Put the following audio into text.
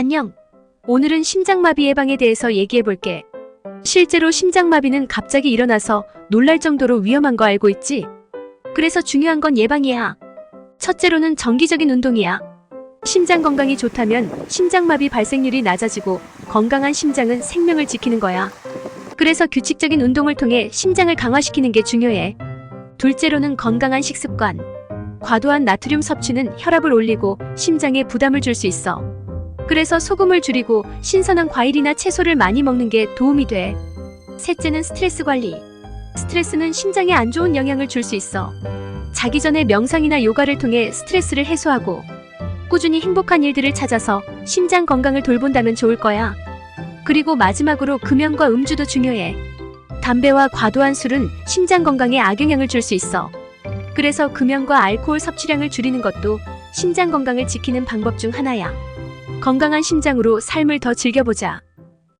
안녕. 오늘은 심장마비 예방에 대해서 얘기해 볼게. 실제로 심장마비는 갑자기 일어나서 놀랄 정도로 위험한 거 알고 있지? 그래서 중요한 건 예방이야. 첫째로는 정기적인 운동이야. 심장 건강이 좋다면 심장마비 발생률이 낮아지고 건강한 심장은 생명을 지키는 거야. 그래서 규칙적인 운동을 통해 심장을 강화시키는 게 중요해. 둘째로는 건강한 식습관. 과도한 나트륨 섭취는 혈압을 올리고 심장에 부담을 줄 수 있어. 그래서 소금을 줄이고 신선한 과일이나 채소를 많이 먹는 게 도움이 돼. 셋째는 스트레스 관리. 스트레스는 심장에 안 좋은 영향을 줄 수 있어. 자기 전에 명상이나 요가를 통해 스트레스를 해소하고 꾸준히 행복한 일들을 찾아서 심장 건강을 돌본다면 좋을 거야. 그리고 마지막으로 금연과 음주도 중요해. 담배와 과도한 술은 심장 건강에 악영향을 줄 수 있어. 그래서 금연과 알코올 섭취량을 줄이는 것도 심장 건강을 지키는 방법 중 하나야. 건강한 심장으로 삶을 더 즐겨보자.